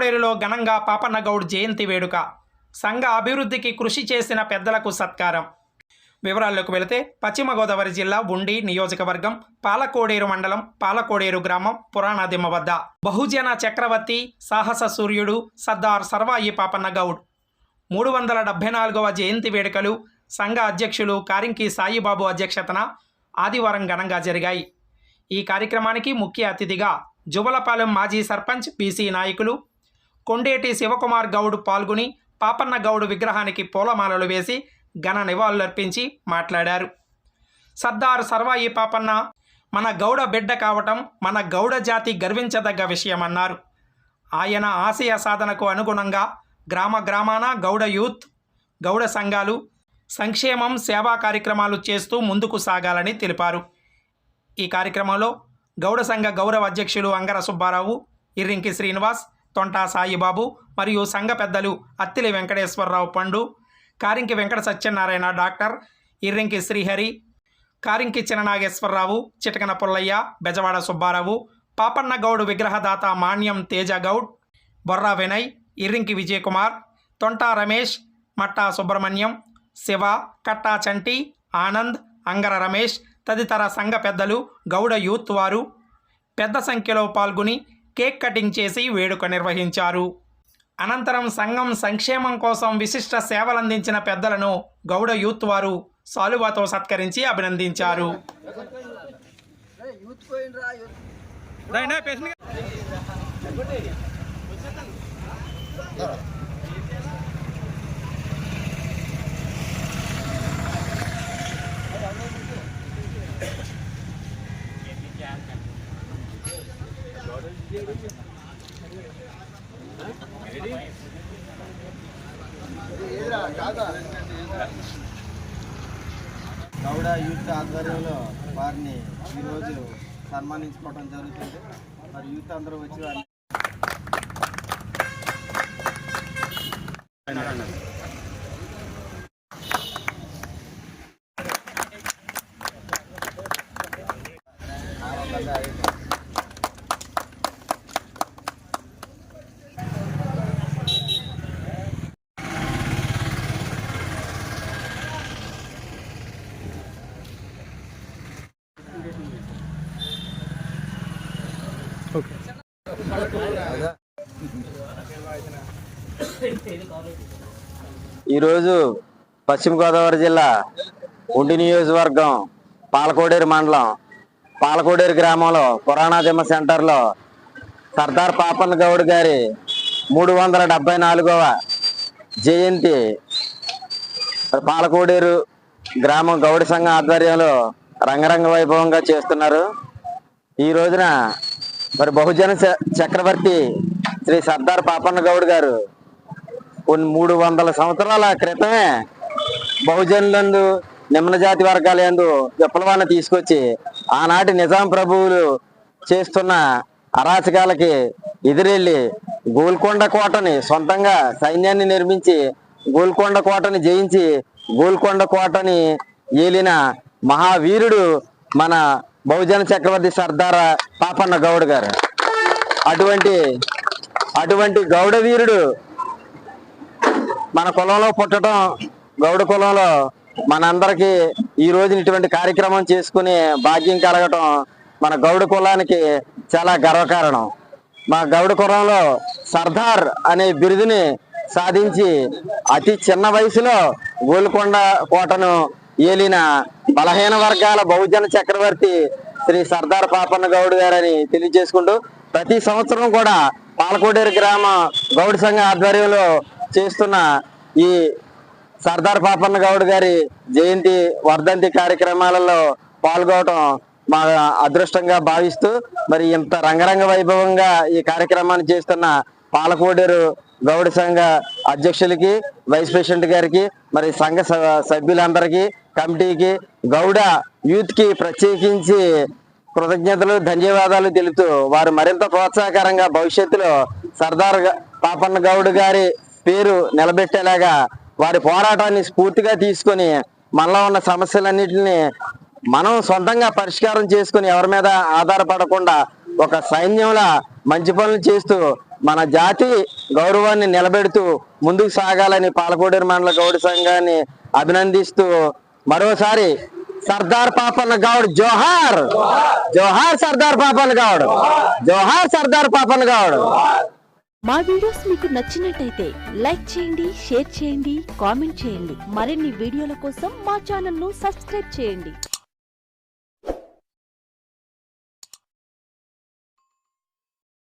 కోడేరులో ఘనంగా పాపన్నగౌడ్ జయంతి వేడుక. సంఘ అభివృద్ధికి కృషి చేసిన పెద్దలకు సత్కారం. వివరాల్లోకి వెళితే పశ్చిమ గోదావరి జిల్లా ఉండి నియోజకవర్గం పాలకోడేరు మండలం పాలకోడేరు గ్రామం పురాణాదిమ్మ వద్ద. బహుజన చక్రవర్తి సాహస సూర్యుడు సర్దార్ సర్వాయి పాపన్న గౌడ్ మూడు వందల డెబ్బై నాలుగవ జయంతి వేడుకలు సంఘ అధ్యక్షులు కారింకి సాయిబాబు అధ్యక్షతన ఆదివారం ఘనంగా జరిగాయి. ఈ కార్యక్రమానికి ముఖ్య అతిథిగా జువలపాలెం మాజీ సర్పంచ్ బీసీ నాయకులు కొండేటి శివకుమార్ గౌడ్ పాల్గొని పాపన్న గౌడ్ విగ్రహానికి పూలమాలలు వేసి ఘన నివాళులర్పించి మాట్లాడారు. సర్దార్ సర్వాయి పాపన్న మన గౌడ బిడ్డ కావటం మన గౌడ జాతి గర్వించదగ్గ విషయమన్నారు. ఆయన ఆశయ సాధనకు అనుగుణంగా గ్రామ గ్రామాన గౌడ యూత్ గౌడ సంఘాలు సంక్షేమం సేవా కార్యక్రమాలు చేస్తూ ముందుకు సాగాలని తెలిపారు. ఈ కార్యక్రమంలో గౌడ సంఘ గౌరవ అధ్యక్షులు అంగర సుబ్బారావు ఇర్రింకి శ్రీనివాస్ తొంటా సాయిబాబు మరియు సంఘ పెద్దలు అత్తిలి వెంకటేశ్వరరావు పండు కారింకి వెంకట సత్యనారాయణ డాక్టర్ ఇర్రింకి శ్రీహరి కారింకి చిన్ననాగేశ్వరరావు చిటకన పుల్లయ్య బెజవాడ సుబ్బారావు పాపన్న గౌడ్ విగ్రహదాత మాన్యం తేజ గౌడ్ బొర్రా వినయ్ ఇర్రింకి విజయకుమార్ తొంటా రమేష్ మట్టా సుబ్రహ్మణ్యం శివ కట్టా చంటి ఆనంద్ అంగర రమేష్ తదితర సంఘ పెద్దలు గౌడ యూత్ వారు పెద్ద సంఖ్యలో పాల్గొని కేక్ కటింగ్ చేసి వేడుక నిర్వహించారు. అనంతరం సంఘం సంక్షేమం కోసం విశిష్ట సేవలందించిన పెద్దలను గౌడ యూత్ వారు సాలువాతో సత్కరించి అభినందించారు. గౌడ యూత్ ఆధ్వర్యంలో వారిని ఈరోజు సన్మానించుకోవడం జరుగుతుంది. మరి యూత్ అందరూ వచ్చి వారిని ఈరోజు పశ్చిమ గోదావరి జిల్లా ఉండి నియోజకవర్గం పాలకోడేరు మండలం. పాలకోడేరు గ్రామంలో పురాణాదిమ్మ సెంటర్లో సర్దార్ పాపన్న గౌడ్ గారి మూడు వందల డెబ్బై నాలుగవ జయంతి పాలకోడేరు గ్రామం గౌడ సంఘం ఆధ్వర్యంలో రంగరంగ వైభవంగా చేస్తున్నారు. ఈ రోజున మరి బహుజన చ- చక్రవర్తి శ్రీ సర్దార్ పాపన్న గౌడ్ గారు కొన్ని మూడు వందల సంవత్సరాల క్రితమే బహుజనులందు నిమ్న జాతి వర్గాల యందు విప్లవాన్ని తీసుకొచ్చి ఆనాటి నిజాం ప్రభువులు చేస్తున్న అరాచకాలకి ఎదురెళ్ళి గోల్కొండ కోటని సొంతంగా సైన్యాన్ని నిర్మించి గోల్కొండ కోటని జయించి గోల్కొండ కోటని ఏలిన మహావీరుడు మన బహుజన చక్రవర్తి సర్దార్ పాపన్న గౌడ్ గారు. అటువంటి అటువంటి గౌడ వీరుడు మన కులంలో పుట్టడం గౌడ కులంలో మనందరికీ ఈ రోజున ఇటువంటి కార్యక్రమం చేసుకునే భాగ్యం కలగటం మన గౌడ కులానికి చాలా గర్వకారణం. మా గౌడ కులంలో సర్దార్ అనే బిరుదుని సాధించి అతి చిన్న వయసులో గోల్కొండ కోటను ఏలిన బలహీన వర్గాల బహుజన చక్రవర్తి శ్రీ సర్దార్ పాపన్న గౌడ్ గారని తెలియజేసుకుంటూ ప్రతి సంవత్సరం కూడా పాలకోడేరు గ్రామ గౌడ్ సంఘ ఆధ్వర్యంలో చేస్తున్న ఈ సర్దార్ పాపన్న గౌడ్ గారి జయంతి వర్ధంతి కార్యక్రమాలలో పాల్గొనడం మా అదృష్టంగా భావిస్తూ మరి ఇంత రంగరంగ వైభవంగా ఈ కార్యక్రమాన్ని చేస్తున్న పాలకోడేరు గౌడ సంఘ అధ్యక్షులకి వైస్ ప్రెసిడెంట్ గారికి మరి సంఘ స- సభ్యులందరికీ కమిటీకి గౌడ యూత్కి ప్రత్యేకించి కృతజ్ఞతలు ధన్యవాదాలు తెలుపుతూ వారు మరింత ప్రోత్సాహకరంగా భవిష్యత్తులో సర్దార్ పాపన్న గౌడ్ గారి పేరు నిలబెట్టేలాగా వారి పోరాటాన్ని స్ఫూర్తిగా తీసుకొని మనలో ఉన్న సమస్యలన్నింటినీ మనం సొంతంగా పరిష్కారం చేసుకుని ఎవరి మీద ఆధారపడకుండా ఒక సైన్యంలా మంచి పనులు చేస్తూ మన జాతి గౌరవాన్ని నిలబెడుతూ ముందుకు సాగాలని పాలకోడేరు మండల గౌడ సంఘాన్ని అభినందిస్తూ మరోసారి సర్దార్ పాపన్న గౌడ్ జోహార్. జోహార్ సర్దార్ పాపన్న గౌడ్. జోహార్ సర్దార్ పాపన్న గౌడ్. మా వీడియోస్ మీకు నచ్చినట్టయితే లైక్ చేయండి షేర్ చేయండి కామెంట్ చేయండి. మరిన్ని వీడియోల కోసం మా ఛానల్ను సబ్స్క్రైబ్ చేయండి.